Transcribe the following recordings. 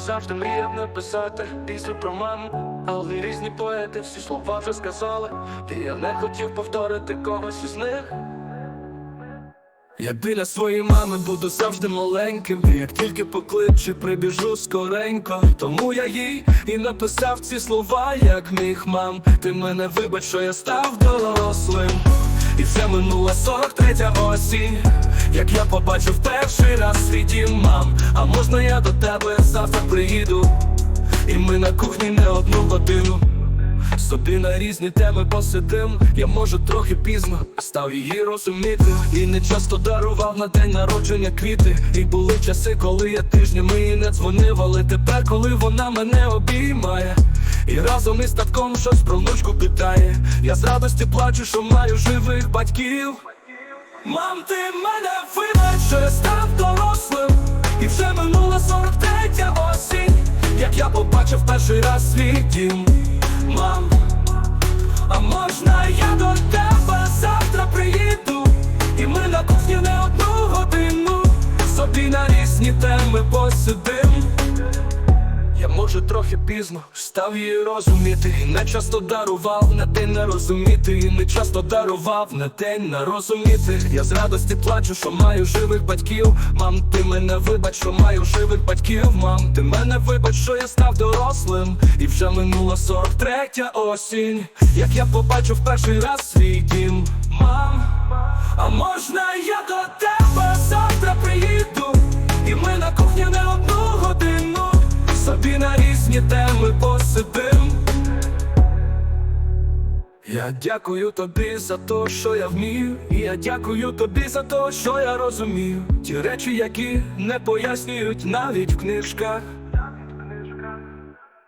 завжди мріяв написати пісню про маму, але різні поети всі слова вже сказали, і я не хотів повторити когось із них. Я біля своєї мами буду завжди маленьким. І Як тільки покличе, прибіжу скоренько. Тому я їй і написав ці слова, як міг мам. Ти мене вибач, що я став дорослим І це минула 43 осінь. Як я побачив перший раз свій дім, мам А можна я до тебе завтра приїду? І ми на кухні не одну годину. Собі на різні теми посидим, я можу трохи пізно став її розуміти. І не часто дарував на день народження квіти. І були часи, коли я тижнями їй не дзвонив. Але тепер, коли вона мене обіймає разом із татком щось про внучку питає. Я з радості плачу, що маю живих батьків. Мам, ти мене вибач, що я став дорослим. І вже минула 43 осінь Як я побачив перший раз свій дім. Мам, а можна я до тебе завтра приїду? І ми на кухні не одну годину Собі на різні теми посидим я може трохи пізно став її розуміти. І не часто дарував на день не розуміти І не часто дарував на день не розуміти Я з радості плачу, що маю живих батьків. Мам, ти мене вибач, що маю живих батьків. Мам, ти мене вибач, що я став дорослим. І вже минула 43 осінь. Як я побачив перший раз свій дім? Мам, а можна я до тебе Я дякую тобі за те, що я вмію, і я дякую тобі за те, що я розумію. Ті речі, які не пояснюють навіть в книжках.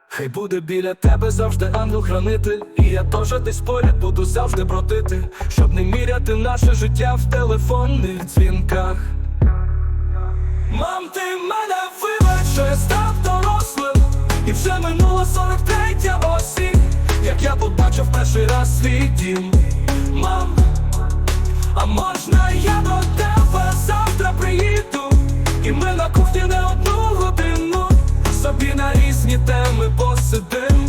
Хай буде біля тебе завжди ангел-хранитель. І я теж десь поряд буду завжди бродити Щоб не міряти наше життя в телефонних дзвінках. Мам, ти мене вибач, що я став дорослим. І вже минула 43 осінь Як я побачив перший раз свій дім. Мам, а можна я до тебе завтра приїду? І ми на кухні не одну годину Собі на різні теми посидим.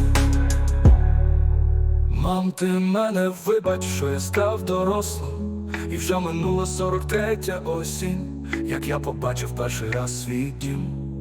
Мам, ти мене вибач, що я став дорослим. І вже минула 43 осінь Як я побачив перший раз свій дім